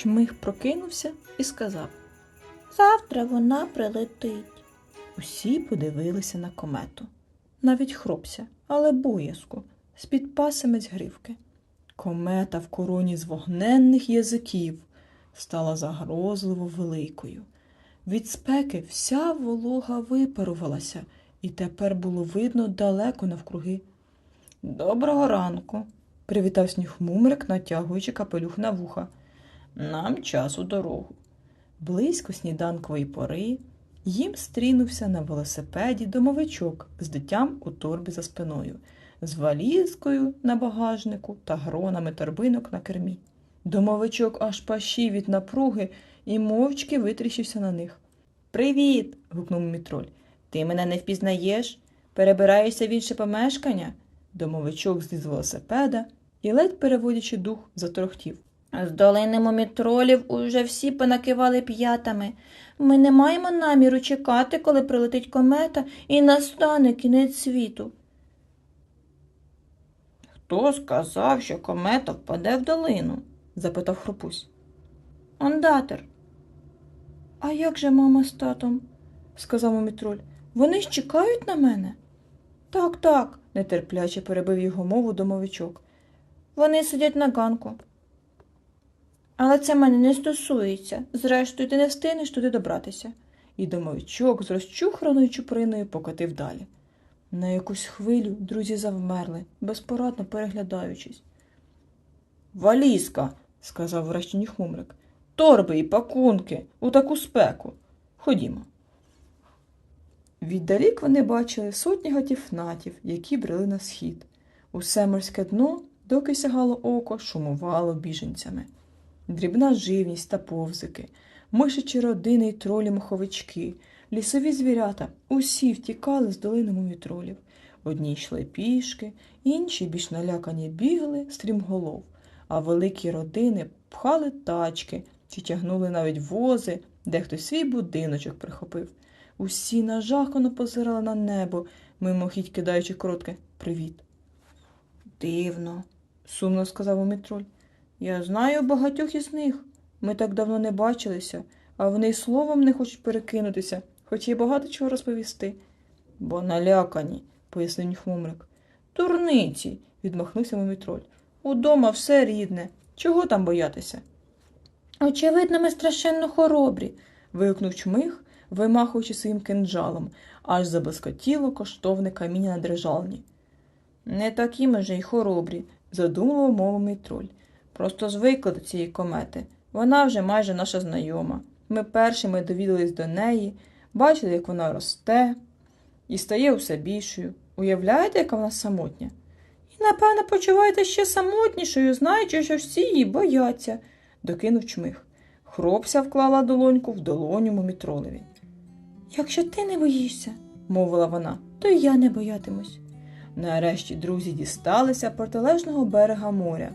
Чмих прокинувся і сказав. Завтра вона прилетить. Усі подивилися на комету. Навіть хропся, але боязко, з-під пасимець гривки. Комета в короні з вогненних язиків стала загрозливо великою. Від спеки вся волога випарувалася, і тепер було видно далеко навкруги. Доброго ранку, привітав сніг мумрик, натягуючи капелюх на вуха. Нам час у дорогу. Близько сніданкової пори їм стрінувся на велосипеді домовичок з дитям у торбі за спиною, з валізкою на багажнику та гронами торбинок на кермі. Домовичок аж пашів від напруги і мовчки витріщився на них. Привіт. гукнув мітроль. Ти мене не впізнаєш? Перебираєшся в інше помешкання? Домовичок зліз велосипеда і, ледь переводячи дух, заторохтів. З долини мумітролів уже всі понакивали п'ятами. Ми не маємо наміру чекати, коли прилетить комета і настане кінець світу. Хто сказав, що комета впаде в долину? запитав хропусь. Ондатер. А як же мама з татом? сказав мумітроль. Вони ж чекають на мене. Так, так, нетерпляче перебив його мову домовичок. Вони сидять на ганку. Але це мене не стосується. Зрештою, ти не встигнеш туди добратися. І домовичок з розчухраною чуприною покотив далі. На якусь хвилю друзі завмерли, безпорадно переглядаючись. Валізка, сказав врешті ніхмумрик. Торби і пакунки у таку спеку. Ходімо. Віддалік вони бачили сотні гатіфнатів, які брели на схід. Усе морське дно, доки сягало око, шумувало біженцями. Дрібна живність та повзики, мишичі родини й тролі моховички, лісові звірята усі втікали з долини мумітролів. Одні йшли пішки, інші, більш налякані, бігли стрімголов, а великі родини пхали тачки чи тягнули навіть вози, дехто свій будиночок прихопив. Усі нажахано позирали на небо, мимохідь кидаючи коротке привіт. Дивно, сумно сказав Мумітроль. Я знаю багатьох із них. Ми так давно не бачилися, а вони й словом не хочуть перекинутися, хоч є багато чого розповісти. Бо налякані, пояснив Ніхмумрик. Турниці, відмахнувся Мумітроль. Удома все рідне. Чого там боятися? Очевидно, ми страшенно хоробрі. вигукнув чмих, вимахуючи своїм кинджалом, аж заблискотіло коштовне каміння на дрижалні. Не такі ми же й хоробрі, задумливо мовив мій троль. Просто звикли до цієї комети. Вона вже майже наша знайома. Ми першими довідались до неї, бачили, як вона росте і стає усе більшою. Уявляєте, яка вона самотня? І, напевно, почуваєте ще самотнішою, знаючи, що всі її бояться, докинув чмих. Хропся вклала долоньку в долоню мумітролеві. Якщо ти не боїшся, мовила вона, то й я не боятимусь. Нарешті друзі дісталися протилежного берега моря.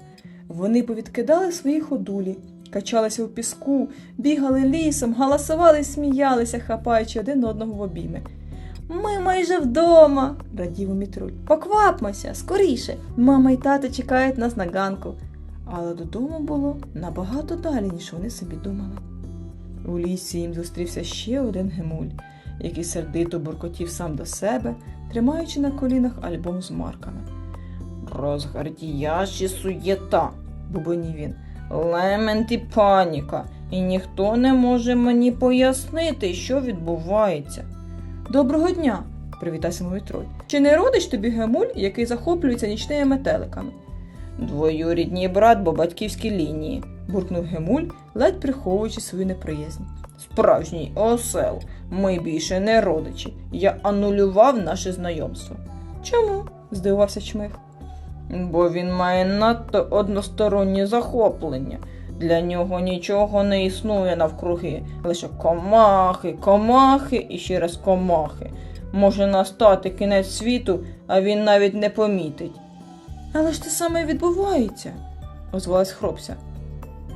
Вони повідкидали свої ходулі, качалися у піску, бігали лісом, галасували сміялися, хапаючи один одного в обійми. Ми майже вдома, радів Мітруль. Поквапмося, скоріше. Мама й тато чекають нас на ганку. Але додому було набагато далі, ніж вони собі думали. У лісі їм зустрівся ще один гемуль, який сердито буркотів сам до себе, тримаючи на колінах альбом з марками. Розгардіяж і суєта, бубонів він, лемент і паніка, і ніхто не може мені пояснити, що відбувається. Доброго дня, привітався мій троль. Чи не родич тобі гемуль, який захоплюється нічними метеликами? Двоюрідній брат, бо батьківські лінії, буркнув Гемуль, ледь приховуючи свою неприязнь. Справжній осел, ми більше не родичі. Я анулював наше знайомство. Чому? здивувався чмих. Бо він має надто одностороннє захоплення. Для нього нічого не існує навкруги, лише комахи, комахи і ще раз комахи. Може настати кінець світу, а він навіть не помітить. Але ж це саме відбувається, озвалась хропся.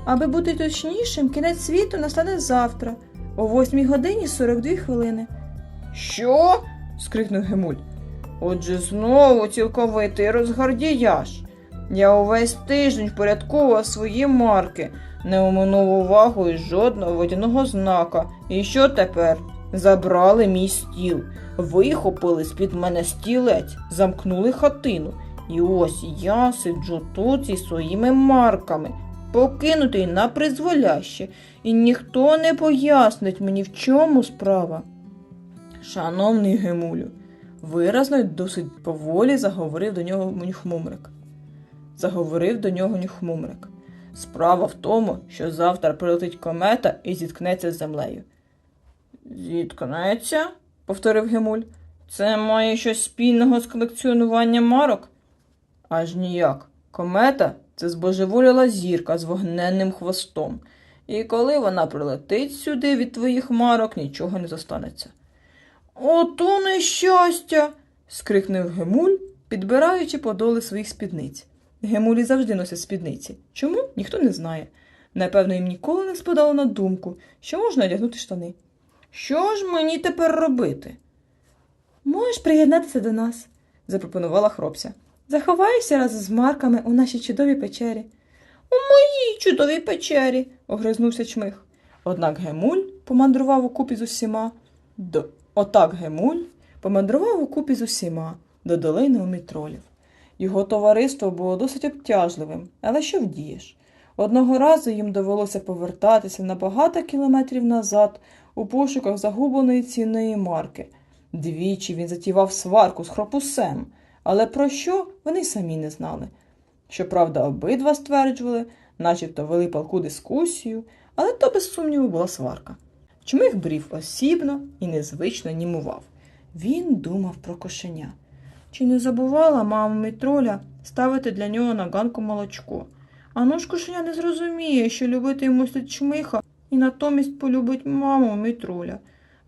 Аби бути точнішим, кінець світу настане завтра, о 8 годині 42 хвилини. Що? скрикнув Гемуль. Отже, знову цілковитий розгардіяж. Я увесь тиждень впорядковував свої марки, не оминув увагою жодного водяного знака. І що тепер? Забрали мій стіл, вихопили з-під мене стілець, замкнули хатину. І ось я сиджу тут зі своїми марками, покинутий на призволяще, і ніхто не пояснить мені, в чому справа. Шановний Гемулю, виразно й досить поволі заговорив до нього нюхмумрик. Заговорив до нього нюхмумрик. Справа в тому, що завтра прилетить комета і зіткнеться з землею. Зіткнеться? повторив Гемуль. Це має щось спільного з колекціонуванням марок? Аж ніяк. Комета це збожеволіла зірка з вогненним хвостом. І коли вона прилетить сюди від твоїх марок, нічого не зостанеться. Ото нещастя. скрикнув Гемуль, підбираючи подоли своїх спідниць. Гемулі завжди носять спідниці. Чому? Ніхто не знає. Напевно, їм ніколи не спадало на думку, що можна одягнути штани. Що ж мені тепер робити? Можеш приєднатися до нас, запропонувала хробся. Заховайся разом з марками у нашій чудовій печері. У моїй чудовій печері, огризнувся чмих. Однак Гемуль помандрував укупі з усіма. До... Отак Гемуль помандрував укупі з усіма до долини умітролів. Його товариство було досить обтяжливим, але що вдієш? Одного разу їм довелося повертатися на багато кілометрів назад у пошуках загубленої цінної марки. Двічі він затівав сварку з хропусем, але про що вони самі не знали. Щоправда, обидва стверджували, начебто вели палку дискусію, але то, без сумніву, була сварка. Чмих брів осібно і незвично німував. Він думав про кошеня. Чи не забувала мама Мітроля ставити для нього на ганку молочко? А ну ж кошеня не зрозуміє, що любити йому слід чмиха і натомість полюбить маму Мітроля.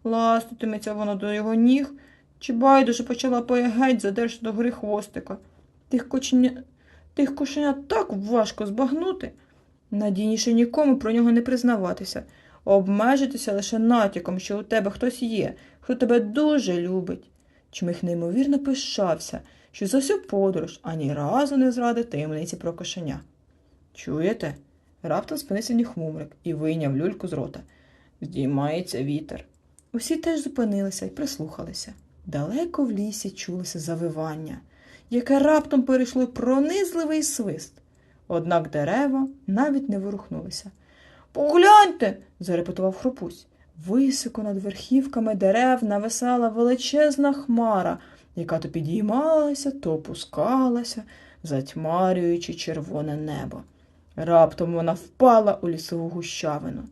Ластитиметься вона до його ніг, чи байдуже почала поягеть, задерши до гори хвостика. Тих, коченя... Тих кошеня так важко збагнути. Надійніше нікому про нього не признаватися, обмежитися лише натяком, що у тебе хтось є, хто тебе дуже любить. Чмих неймовірно пишався, що за всю подорож ані разу не зрадив таємниці про кошеня. Чуєте? Раптом спинився ніхмумрик і вийняв люльку з рота. Здіймається вітер. Усі теж зупинилися і прислухалися. Далеко в лісі чулося завивання, яке раптом перейшло пронизливий свист. Однак дерева навіть не ворухнулися. Погляньте, зарепетував хропусь. Високо над верхівками дерев нависала величезна хмара, яка то підіймалася, то опускалася, затьмарюючи червоне небо. Раптом вона впала у лісову гущавину.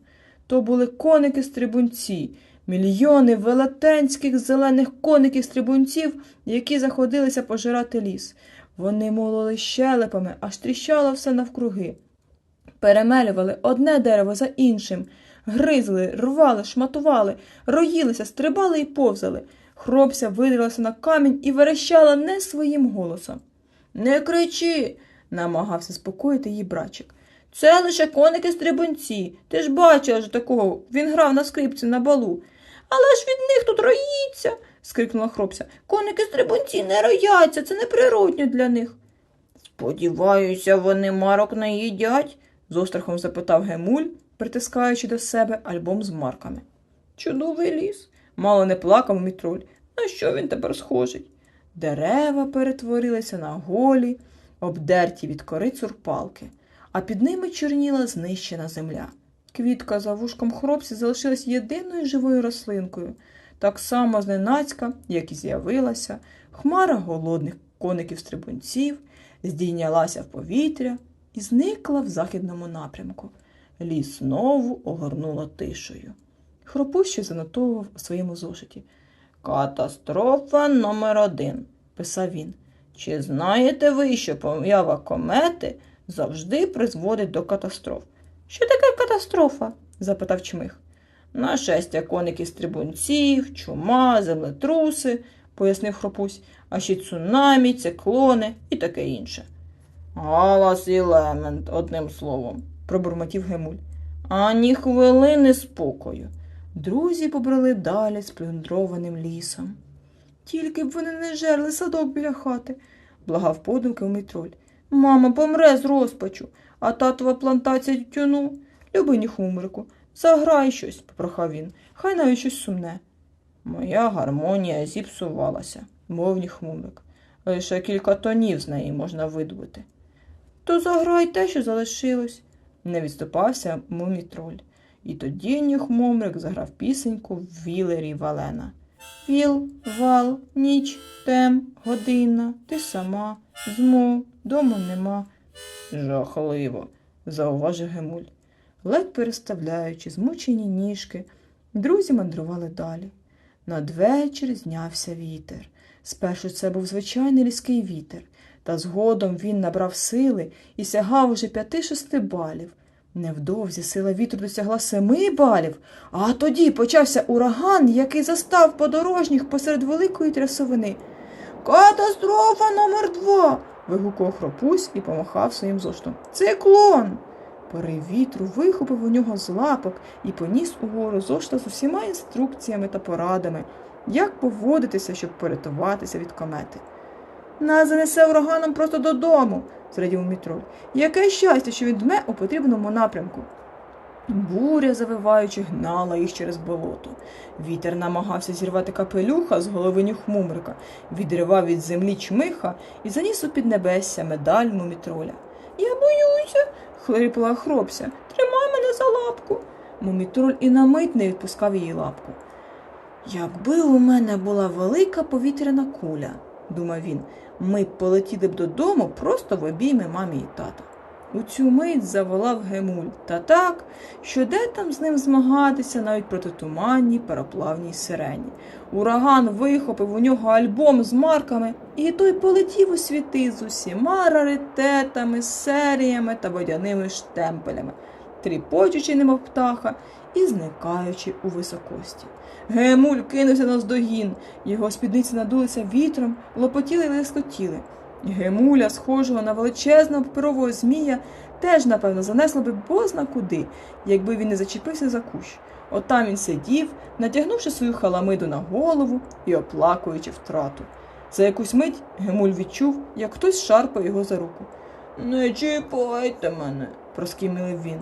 То були коники-стрибунці, мільйони велетенських зелених коників-стрибунців, які заходилися пожирати ліс. Вони мололи щелепами, аж тріщало все навкруги. Перемелювали одне дерево за іншим, гризли, рвали, шматували, роїлися, стрибали і повзали. Хробся видрилася на камінь і верещала не своїм голосом. Не кричи, намагався спокоїти її брачик. Це лише коники-стрибунці. Ти ж бачила ж такого. Він грав на скрипці на балу. Але ж від них тут роїться, скрикнула хробся. Коники-стрибунці не рояться, це неприродньо для них. Сподіваюся, вони марок не їдять? З острахом запитав Гемуль, притискаючи до себе альбом з марками. Чудовий ліс, мало не плакав мітроль. На що він тепер схожий? Дерева перетворилися на голі, обдерті від кори цурпалки, а під ними чорніла знищена земля. Квітка за вушком хробці залишилась єдиною живою рослинкою, так само зненацька, як і з'явилася, хмара голодних коників-стрибунців здійнялася в повітря і зникла в західному напрямку. Ліс знову огорнуло тишею. Хропущий занотовував у своєму зошиті. Катастрофа номер один, писав він. Чи знаєте ви, що поява комети завжди призводить до катастроф? Що таке катастрофа? запитав чмих. Нашестя коників стрибунців, чума, землетруси, пояснив хропусь, а ще цунамі, циклони і таке інше. Галас і лемент, одним словом, пробурмотів Гемуль. Ані хвилини спокою. Друзі побрели далі з плюндрованим лісом. Тільки б вони не жерли садок біля хати, благав подумки Митроль. Мама помре з розпачу, а татова плантація тютюну. Любині хумрику, заграй щось, попрохав він, хай навіть щось сумне. Моя гармонія зіпсувалася, мовні хмурик. Лише кілька тонів з неї можна видобути. То заграй те, що залишилось, не відступався мумітроль. І тоді Нюхмумрик заграв пісеньку в Вілері Валена. Віл, вал, ніч, тем, година, ти сама, змов, дому нема. Жахливо, зауважив Гемуль. Ледь переставляючи змучені ніжки, друзі мандрували далі. Надвечір знявся вітер. Спершу це був звичайний різкий вітер, та згодом він набрав сили і сягав уже п'яти-шести балів. Невдовзі сила вітру досягла семи балів, а тоді почався ураган, який застав подорожніх посеред великої трясовини. Катастрофа номер два. вигукав хропусь і помахав своїм зоштом. Циклон. Порив вітру вихопив у нього з лапок і поніс угору зошта з усіма інструкціями та порадами, як поводитися, щоб порятуватися від комети. Нас занесе ураганом просто додому, зрадів мітроль. Яке щастя, що він у потрібному напрямку. Буря, завиваючи, гнала їх через болото. Вітер намагався зірвати капелюха з голови нюхмумрика, відривав від землі чмиха і заніс у піднебесся медаль мумітроля. Я боюся, хлипла хропся. Тримай мене за лапку. Мумітроль і на мить не відпускав її лапку. Якби у мене була велика повітряна куля, думав він, ми полетіли б додому просто в обійми мамі і тата. У цю мить заволав Гемуль та так, що де там з ним змагатися навіть проти туманній пароплавній сирені. Ураган вихопив у нього альбом з марками, і той полетів у світи з усіма раритетами, серіями та водяними штемпелями, тріпочучи немов птаха і зникаючи у високості. Гемуль кинувся наздогін, його спідниці надулися вітром, лопотіли й лискотіли. Гемуля, схожого на величезного паперового змія, теж, напевно, занесло би бозна куди, якби він не зачепився за кущ. Отам він сидів, натягнувши свою халамиду на голову і оплакуючи втрату. За якусь мить Гемуль відчув, як хтось шарпає його за руку. Не чіпайте мене, проскімилив він.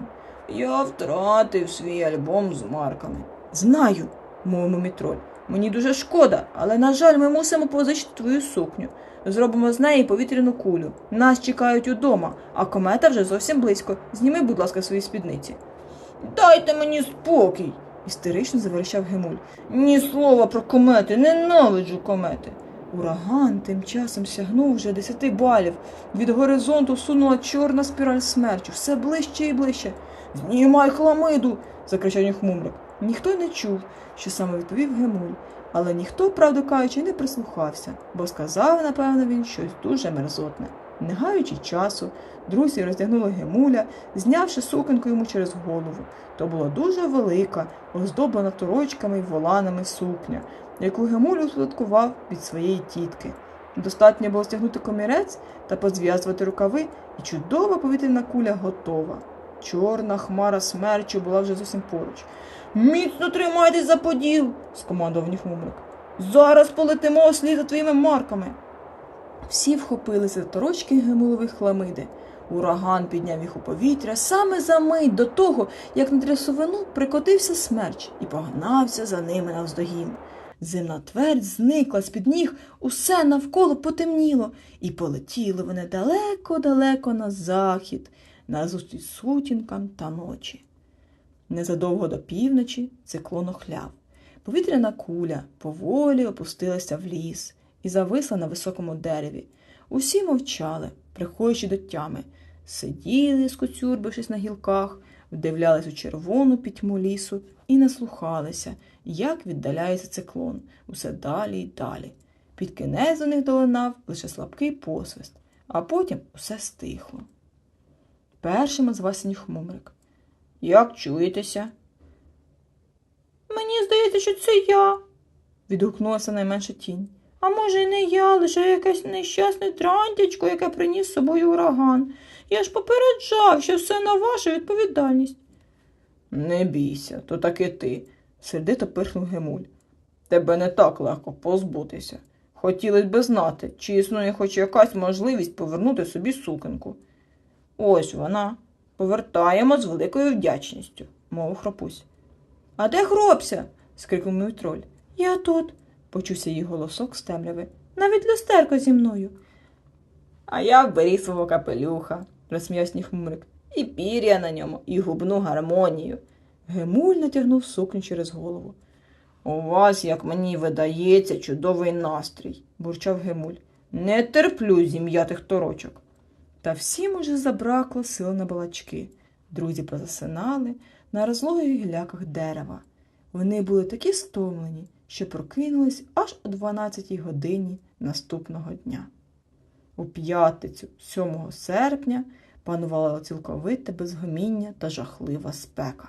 Я втратив свій альбом з марками. Знаю, мовив мумітроль. Мені дуже шкода, але, на жаль, ми мусимо позичити твою сукню. Зробимо з неї повітряну кулю. Нас чекають удома, а комета вже зовсім близько. Зніми, будь ласка, свої спідниці. Дайте мені спокій, істерично заверещав Гемуль. Ні слова про комети, ненавиджу комети. Ураган тим часом сягнув вже десяти балів. Від горизонту сунула чорна спіраль смерчу, все ближче і ближче. Знімай хламиду. закричав Нюхмумрик. Ніхто не чув, що саме відповів Гемуль, але ніхто, правду кажучи, не прислухався, бо сказав, напевно, він щось дуже мерзотне. Не гаючи часу, друзі роздягнули Гемуля, знявши сукенку йому через голову. То була дуже велика, оздоблена торочками й воланами сукня, яку Гемуль успадкував від своєї тітки. Достатньо було стягнути комірець та позв'язувати рукави, і чудова повітряна куля готова. Чорна хмара смерчу була вже зовсім поруч. Міцно тримайтесь за поділ, скомандував Ніхмумрик. Зараз полетимо слід за твоїми марками. Всі вхопилися за торочки гемулових хламиди. Ураган підняв їх у повітря саме за мить до того, як на трясовину прикотився смерч і погнався за ними навздогін. Земна твердь зникла з-під ніг, усе навколо потемніло, і полетіли вони далеко-далеко на захід, назустріч сутінкам та ночі. Незадовго до півночі циклон охляв. Повітряна куля поволі опустилася в ліс і зависла на високому дереві. Усі мовчали, приходячи до тями, сиділи, скоцюрбившись на гілках, вдивлялись у червону пітьму лісу і наслухалися, як віддаляється циклон, усе далі й далі. Під кінець до них долинав лише слабкий посвист, а потім усе стихло. Першим озвався Ніхмумрик. Як чуєтеся? Мені здається, що це я, відгукнулася найменша тінь. А може, й не я, лише якесь нещасне трантячко, яке приніс з собою ураган. Я ж попереджав, що все на вашу відповідальність. Не бійся, то таки ти, сердито пирхнув Гемуль. Тебе не так легко позбутися. Хотілося б знати, чи існує хоч якась можливість повернути собі сукенку. Ось вона. Повертаємо з великою вдячністю, мовив хропусь. А де хропся? скрикнув мивтроль. Я тут, Почувся її голосок з темряви. навіть люстерко зі мною. А я вберіг свого капелюха, розсміявся хмурик. І пір'я на ньому, і губну гармонію. Гемуль натягнув сукню через голову. У вас, як мені видається, чудовий настрій, бурчав Гемуль. Не терплю зім'ятих торочок. Та всім уже забракло сил на балачки. Друзі позасинали на розлогих гіляках дерева. Вони були такі стомлені, що прокинулись аж о 12 годині наступного дня. У п'ятницю, 7 серпня, панувало цілковите безгоміння та жахлива спека.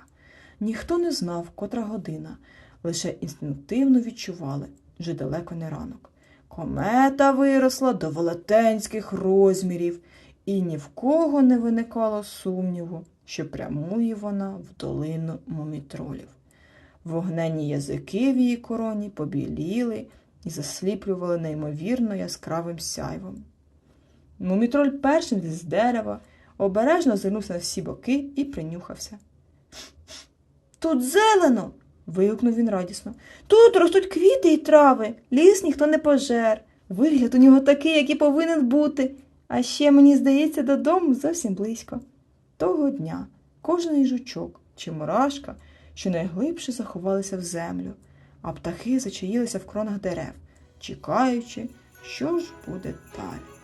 Ніхто не знав, котра година, лише інстинктивно відчували, вже далеко не ранок. Комета виросла до велетенських розмірів, і ні в кого не виникало сумніву, що прямує вона в долину мумітролів. Вогненні язики в її короні побіліли і засліплювали неймовірно яскравим сяйвом. Мумітроль першим з дерева обережно озирнувся на всі боки і принюхався. Тут зелено. Вигукнув він радісно. Тут ростуть квіти і трави, ліс ніхто не пожер. Вигляд у нього такий, який повинен бути. А ще, мені здається, додому зовсім близько. Того дня кожен жучок чи мурашка щонайглибше заховалися в землю, а птахи зачаїлися в кронах дерев, чекаючи, що ж буде далі.